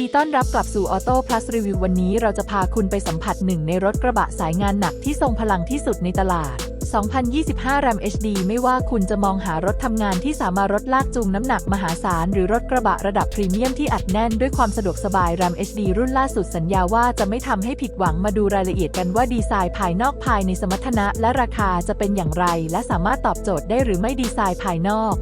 ีต้อนรับกลับสู่ Auto Plus Review วันนี้เราจะพาคุณไปสัมผัสหนึ่งในรถกระบะสายงานหนักที่ทรงพลังที่สุดในตลาด 2025 RAM HD ไม่ว่าคุณจะมองหารถทำงานที่สามารถรถลากจูงน้ำหนักมหาศาล หรือรถกระบะระดับพรีเมียมที่อัดแน่นด้วยความสะดวกสบาย RAM HD รุ่นล่าสุดสัญญาว่าจะไม่ทำให้ผิดหวังมาดูรายละเอียดกันว่าดีไซน์ภายนอกภายในสมรรถนะและราคาจะเป็นอย่างไร และสามารถตอบโจทย์ได้หรือไม่ดีไซน์ภายนอก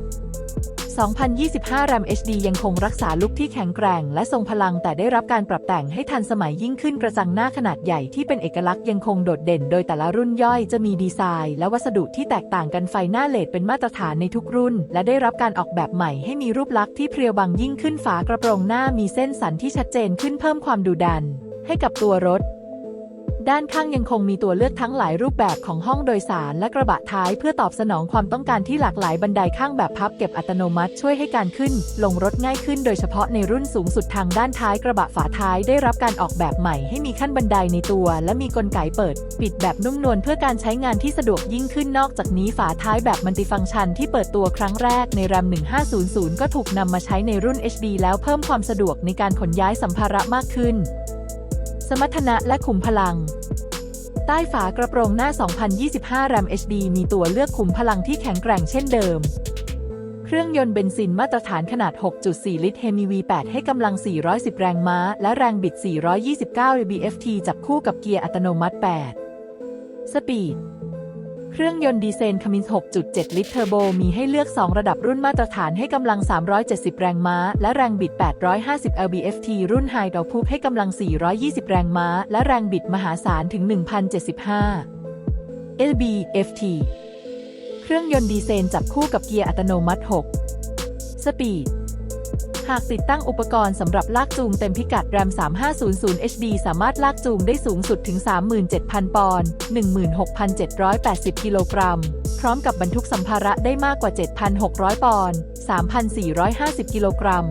2025 RAM HD ยังคงรักษาลุคที่แข็งแกร่งและทรงพลังแต่ได้รับการปรับแต่งให้ทันสมัยยิ่งขึ้นกระจังหน้าขนาดใหญ่ที่เป็นเอกลักษณ์ยังคงโดดเด่นโดยแต่ละรุ่นย่อยจะมีดีไซน์ และวัสดุที่แตกต่างกันไฟหน้าเลดเป็นมาตรฐานในทุกรุ่น และได้รับการออกแบบใหม่ให้มีรูปลักษณ์ที่เพรียวบางยิ่งขึ้นฝากระโปรงหน้ามีเส้นสันที่ชัดเจนขึ้นเพิ่มความดุดันให้กับตัวรถ ด้านข้างยังคงมีตัวเลือกทั้งหลายรูปแบบของห้องโดยสารและกระบะท้ายเพื่อตอบสนองความต้องการที่หลากหลายบันไดข้างแบบพับเก็บอัตโนมัติช่วยให้การขึ้น ลงรถง่ายขึ้นโดยเฉพาะในรุ่นสูงสุดทางด้านท้ายกระบะฝาท้ายได้รับการออกแบบใหม่ให้มีขั้นบันไดในตัว และมีกลไกเปิด ปิดแบบนุ่มนวลเพื่อการใช้งานที่สะดวกยิ่งขึ้นนอกจากนี้ฝาท้ายแบบมัลติฟังก์ชันที่เปิดตัวครั้งแรกใน RAM 1500 ก็ถูกนำมาใช้ในรุ่น HD แล้วเพิ่มความสะดวกในการขนย้ายสัมภาระมากขึ้น สมรรถนะและขุมพลัง ใต้ฝากระโปรงหน้า 2025 RAM HD มีตัวเลือกขุมพลังที่แข็งแกร่งเช่นเดิม เครื่องยนต์เบนซินมาตรฐานขนาด 6.4 ลิตร Hemi V8 ให้กำลัง 410 แรงม้า และแรงบิด 429 BFT จับคู่กับเกียร์อัตโนมัติ 8 สปีด เครื่องยนต์ดีเซลคัมมิน6.7 ลิตรเทอร์โบ มีให้เลือก 2 ระดับรุ่นมาตรฐานให้กำลัง 370 แรงม้า และแรงบิด 850 lbft รุ่นไฮดอลพูให้กำลัง 420 แรงม้า และแรงบิดมหาศาลถึง 1,075 lbft เครื่องยนต์ดีเซลจับคู่กับเกียร์อัตโนมัติ 6 สปีด หากติดตั้งอุปกรณ์สำหรับลากจูงเต็มพิกัด RAM 3500 HD สามารถลากจูงได้สูงสุดถึง 37,000 ปอนด์ 16,780 กิโลกรัม พร้อมกับบรรทุกสัมภาระได้มากกว่า 7,600 ปอนด์ 3,450 กิโลกรัม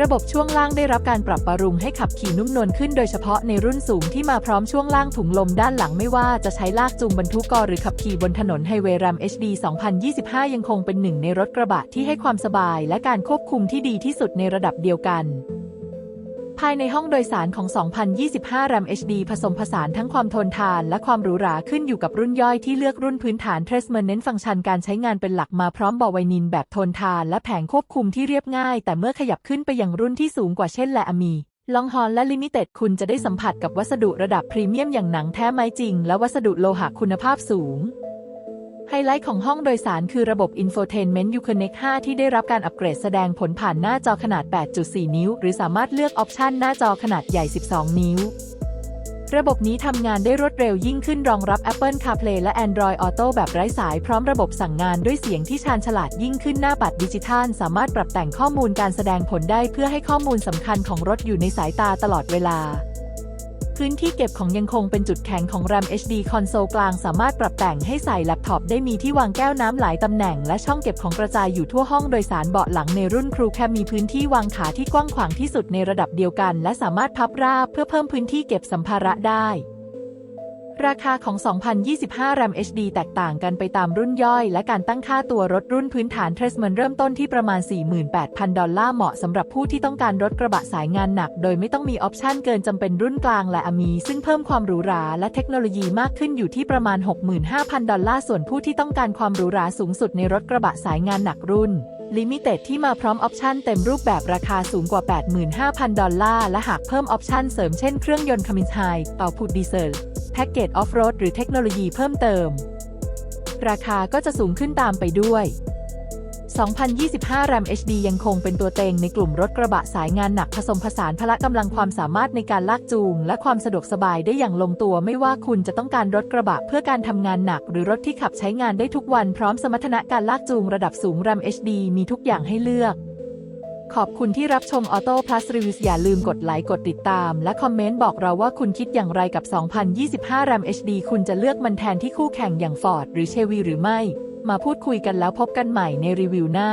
ระบบช่วงล่างได้รับการปรับปรุงให้ขับขี่นุ่มนวลขึ้นโดยเฉพาะในรุ่นสูงที่มาพร้อมช่วงล่างถุงลมด้านหลังไม่ว่าจะใช้ลากจูงบรรทุกกหรือขับขี่บนถนนไฮเวย์ RAM HD 2025 ยังคงเป็นหนึ่งในรถกระบะที่ให้ความสบายและการควบคุมที่ดีที่สุดในระดับเดียวกัน ภายในห้องโดยสารของ 2025 RAM HD ผสมผสานทั้งความทนทานและความหรูหราขึ้นอยู่กับรุ่นย่อยที่เลือกรุ่นพื้นฐานเทรสเมนเน้นฟังก์ชันการใช้งานเป็นหลักมาพร้อมบอไวนินแบบทนทานและแผงควบคุมที่เรียบง่าย แต่เมื่อขยับขึ้นไปยังรุ่นที่สูงกว่าเช่นและอมีลองฮอนและลิมิเต็ดคุณจะได้สัมผัสกับวัสดุระดับพรีเมียมอย่างหนังแท้ไม้จริง และวัสดุโลหะคุณภาพสูง ไฮไลท์ของห้องโดยสารคือระบบ Infotainment Uconnect 5 ที่ได้รับการอัปเกรดแสดงผลผ่านหน้าจอขนาด 8.4 นิ้ว หรือสามารถเลือกออปชันหน้าจอขนาดใหญ่ 12 นิ้ว ระบบนี้ทำงานได้รวดเร็วยิ่งขึ้นรองรับ Apple CarPlay และ Android Auto แบบไร้สายพร้อมระบบสั่งงานด้วยเสียงที่ชาญฉลาดยิ่งขึ้นหน้าปัดดิจิทัล สามารถปรับแต่งข้อมูลการแสดงผลได้เพื่อให้ข้อมูลสำคัญของรถอยู่ในสายตาตลอดเวลา พื้นที่เก็บของยังคงเป็นจุดแข็งของ RAM HD คอนโซลกลางสามารถปรับแต่งให้ใส่แล็ปท็อปได้มีที่วางแก้วน้ำหลายตำแหน่ง และช่องเก็บของกระจายอยู่ทั่วห้องโดยสารเบาะหลังในรุ่นครูแคมมีพื้นที่วางขาที่กว้างขวางที่สุดในระดับเดียวกัน และสามารถพับราบเพื่อเพิ่มพื้นที่เก็บสัมภาระได้ ราคาของ 2025 RAM HD แตกต่างกันไปตามรุ่นย่อย และการตั้งค่าตัวรถรุ่นพื้นฐานเทรสมันเริ่มต้นที่ประมาณ 48,000 ดอลลาร์เหมาะสำหรับผู้ที่ต้องการรถกระบะสายงานหนัก โดยไม่ต้องมีออปชันเกินจำเป็นรุ่นกลางและอมี ซึ่งเพิ่มความหรูหราและเทคโนโลยีมากขึ้นอยู่ที่ประมาณ 65,000 ดอลลาร์ ส่วนผู้ที่ต้องการความหรูหราสูงสุดในรถกระบะสายงานหนักรุ่นลิมิเต็ดที่มาพร้อมออปชันเต็มรูปแบบราคาสูงกว่า 85,000 ดอลลาร์ และหากเพิ่มออปชันเสริมเช่นเครื่องยนต์คามินไฮเตาพุดดีเซล แพ็กเกจออฟโรดหรือเทคโนโลยีเพิ่มเติม ราคาก็จะสูงขึ้นตามไปด้วย 2025 RAM HD ยังคงเป็นตัวเต็งในกลุ่มรถกระบะสายงานหนักผสมผสานพละกำลังความสามารถในการลากจูง และความสะดวกสบายได้อย่างลงตัวไม่ว่าคุณจะต้องการรถกระบะเพื่อการทำงานหนัก หรือรถที่ขับใช้งานได้ทุกวันพร้อมสมรรถนะการลากจูงระดับสูง RAM HD มีทุกอย่างให้เลือก ขอบคุณที่รับชม Auto Plus Reviews อย่าลืมกดไลค์ กดติดตาม และคอมเมนต์บอกเราว่าคุณคิดอย่างไรกับ 2025 RAM HD คุณจะเลือกมันแทนที่คู่แข่งอย่าง Ford หรือ Chevy หรือไม่ มาพูดคุยกันแล้วพบกันใหม่ในรีวิวหน้า